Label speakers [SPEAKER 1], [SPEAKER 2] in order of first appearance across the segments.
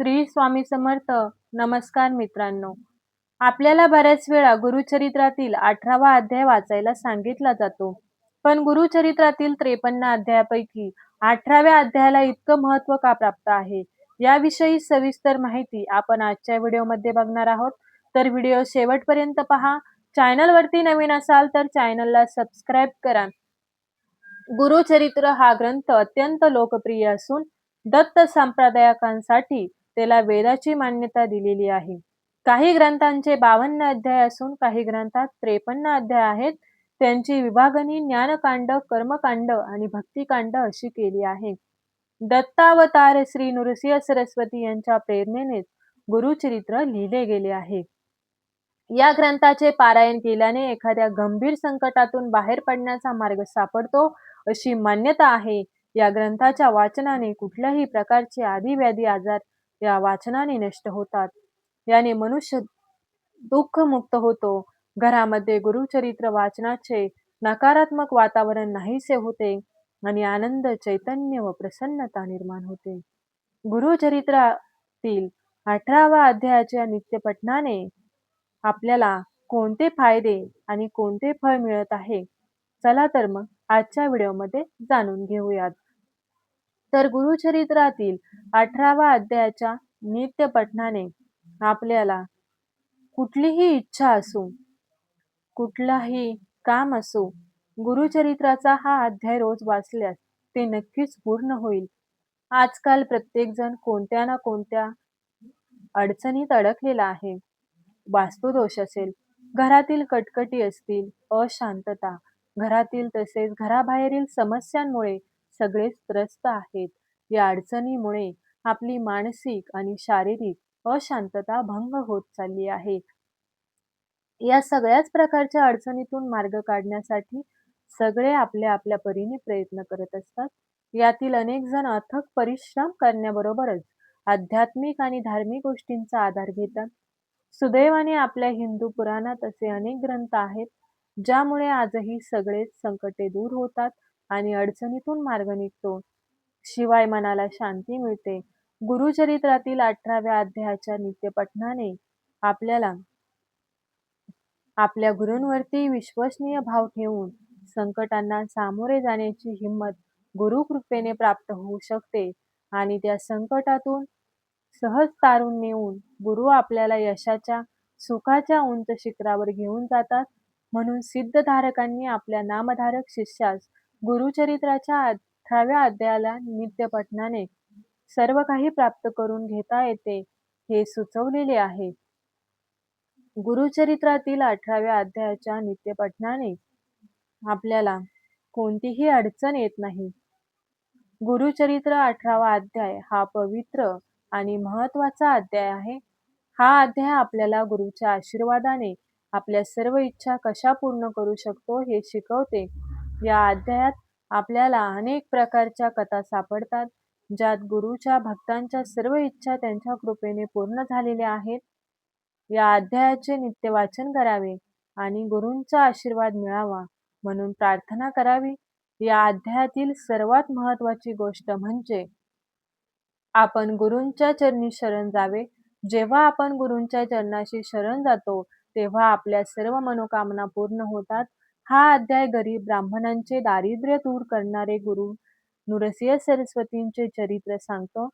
[SPEAKER 1] श्री स्वामी समर्थ. नमस्कार मित्रांनो. आपल्याला बऱ्याच वेळा गुरुचरित्रातील अठरावा अध्याय वाचायला सांगितला जातो. पण गुरुचरित्रातील त्रेपन्न अध्यायापैकी अठराव्या अध्यायाला इतकं महत्त्व का प्राप्त आहे? याविषयी सविस्तर माहिती आपण आजच्या व्हिडिओमध्ये बघणार आहोत. तर व्हिडिओ शेवटपर्यंत पहा. चॅनलवरती नवीन असाल तर चॅनलला सबस्क्राईब करा. गुरुचरित्र हा ग्रंथ अत्यंत लोकप्रिय असून दत्त संप्रदायकांसाठी त्याला वेदाची मान्यता दिलेली आहे. काही ग्रंथांचे बावन्न अध्याय असून काही ग्रंथात त्रेपन्न अध्याय आहेत. त्यांची विभागणी ज्ञानकांड कर्मकांड आणि भक्तिकांड अशी केली आहे. दत्तावतार श्री नृसिंह सरस्वती यांच्या प्रेरणेने गुरुचरित्र लिहिले गेले आहे. या ग्रंथाचे पारायण केल्याने एखाद्या गंभीर संकटातून बाहेर पडण्याचा मार्ग सापडतो अशी मान्यता आहे. या ग्रंथाच्या वाचनाने कुठल्याही प्रकारचे आधीव्याधी आजार या वाचनाने नष्ट होतात. याने मनुष्य दुःख मुक्त होतो. घरामध्ये गुरुचरित्र वाचनाचे नकारात्मक वातावरण नाहीसे होते आणि आनंद चैतन्य व प्रसन्नता निर्माण होते. गुरुचरित्रातील अठरावा अध्यायाच्या नित्यपठनाने आपल्याला कोणते फायदे आणि कोणते फळ मिळत आहे? चला तर मग आजच्या व्हिडिओमध्ये जाणून घेऊयात. तर गुरुचरित्रातील अठराव्या अध्यायाच्या नित्य पठनाने आपल्याला कुठलीही इच्छा असो कुठलाही काम असो गुरुचरित्राचा हा अध्याय रोज वाचल्यास ते नक्कीच पूर्ण होईल. आजकाल प्रत्येक जण कोणत्या ना कोणत्या अडचणीत अडकलेला आहे. वास्तुदोष असेल घरातील कटकटी असतील अशांतता घरातील तसेच घराबाहेरील समस्यांमुळे सगळेच त्रस्त आहेत. या अडचणीमुळे आपली मानसिक आणि शारीरिक अशांतता भंग होत चालली आहे. या सगळ्याच प्रकारच्या अडचणीतून मार्ग काढण्यासाठी सगळे आपल्या आपल्या परीने प्रयत्न करत असतात. यातील अनेक जण अथक परिश्रम करण्याबरोबरच आध्यात्मिक आणि धार्मिक गोष्टींचा आधार घेतात. सुदैवाने आपल्या हिंदू पुराणात असे अनेक ग्रंथ आहेत ज्यामुळे आजही सगळेच संकटे दूर होतात. आणि अडचणीतून मार्ग निघतो. शिवाय मनाला शांती मिळते. गुरुचरित्रातील अठराव्या अध्यायाच्या नित्यपठनाने आपल्याला आपल्या गुरूंवरती विश्वसनीय भाव ठेवून संकटांना सामोरे जाण्याची हिंमत गुरुकृपेने प्राप्त होऊ शकते आणि त्या संकटातून सहज तारून नेऊन गुरु आपल्याला यशाच्या सुखाच्या उंच शिखरावर घेऊन जातात म्हणून सिद्धधारकांनी आपल्या नामधारक शिष्यास गुरुचरित्राच्या अठराव्या अध्यायाला नित्य सर्व काही प्राप्त करून घेता येते हे सुचवलेले आहे. गुरुचरित्रातील अठराव्या अध्यायाच्या नित्यपठनाने आपल्याला कोणतीही अडचण येत नाही. गुरुचरित्र अठरावा अध्याय हा पवित्र आणि महत्त्वाचा अध्याय आहे. हा अध्याय आपल्याला गुरुच्या आशीर्वादाने आपल्या सर्व इच्छा कशा पूर्ण करू शकतो हे शिकवते. या अध्यायात आपल्याला अनेक प्रकारच्या कथा सापडतात ज्यात गुरुच्या भक्तांच्या सर्व इच्छा त्यांच्या कृपेने पूर्ण झालेल्या आहेत. या अध्यायाचे नित्य वाचन करावे आणि गुरूंचा आशीर्वाद मिळावा म्हणून प्रार्थना करावी. या अध्यायातील सर्वात महत्वाची गोष्ट म्हणजे आपण गुरूंच्या चरणी शरण जावे. जेव्हा आपण गुरूंच्या चरणाशी शरण जातो तेव्हा आपल्या सर्व मनोकामना पूर्ण होतात. हा अध्याय गरीब ब्राह्मणांचे दारिद्र्य दूर करणारे गुरु नृसिंह सरस्वतींचे चरित्र सांगतो.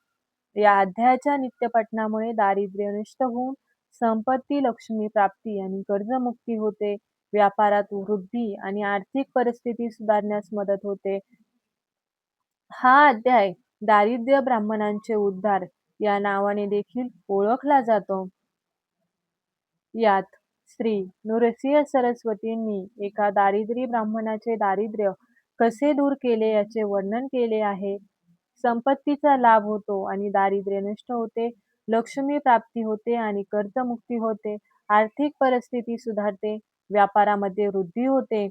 [SPEAKER 1] या अध्यायाच्या नित्यपठनामुळे दारिद्र्य नष्ट होऊन संपत्ती लक्ष्मी प्राप्ती आणि कर्जमुक्ती होते. व्यापारात वृद्धी आणि आर्थिक परिस्थिती सुधारण्यास मदत होते. हा अध्याय दारिद्र्य ब्राह्मणांचे उद्धार या नावाने देखील ओळखला जातो. यात श्री नृसिंह सरस्वतींनी एका दारिद्र्य ब्राह्मणाचे दारिद्र्य कसे दूर केले याचे वर्णन केले आहे? संपत्तीचा लाभ होतो आणि दारिद्र्य नष्ट होते लक्ष्मी प्राप्ती होते आणि कर्जमुक्ती होते आर्थिक परिस्थिती सुधारते व्यापारामध्ये वृद्धी होते.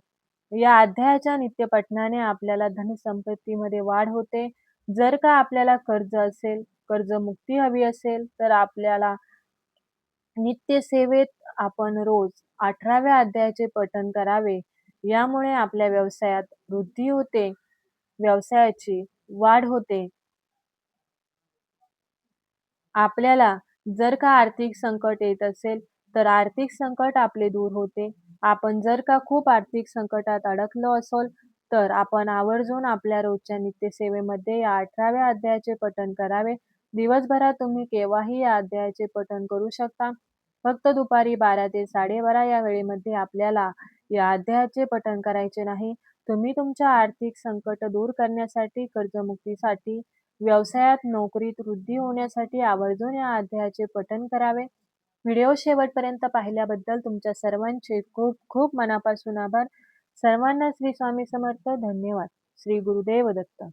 [SPEAKER 1] या अध्यायाच्या नित्यपठनाने आपल्याला धनसंपत्तीमध्ये वाढ होते. जर का आपल्याला कर्ज असेल कर्जमुक्ती हवी असेल तर आपल्याला नित्य सेवेत आपण रोज अठराव्या अध्यायाचे पठण करावे यामुळे आपल्या व्यवसायात वृद्धी होते व्यवसायाची वाढ होते आपल्याला जर का आर्थिक संकट येत असेल तर आर्थिक संकट आपले दूर होते. आपण जर का खूप आर्थिक संकटात अडकलो असोल तर आपण आवर्जून आपल्या रोजच्या नित्यसेवेमध्ये या अठराव्या अध्यायाचे पठण करावे. दिवसभरात तुम्ही केव्हाही या अध्यायाचे पठण करू शकता. फक्त दुपारी बारा ते साडेबारा या वेळेमध्ये आपल्याला या अध्यायाचे पठण करायचे नाही. तुम्ही तुमच्या आर्थिक संकट दूर करण्यासाठी, कर्जमुक्तीसाठी, व्यवसायात, नोकरीत वृद्धी होण्यासाठी आवर्जून या अध्यायाचे पठण करावे. व्हिडिओ शेवटपर्यंत पाहिल्याबद्दल तुमच्या सर्वांचे खूप खूप मनापासून आभार. सर्वांना श्री स्वामी समर्थ. धन्यवाद. श्री गुरुदेव दत्त.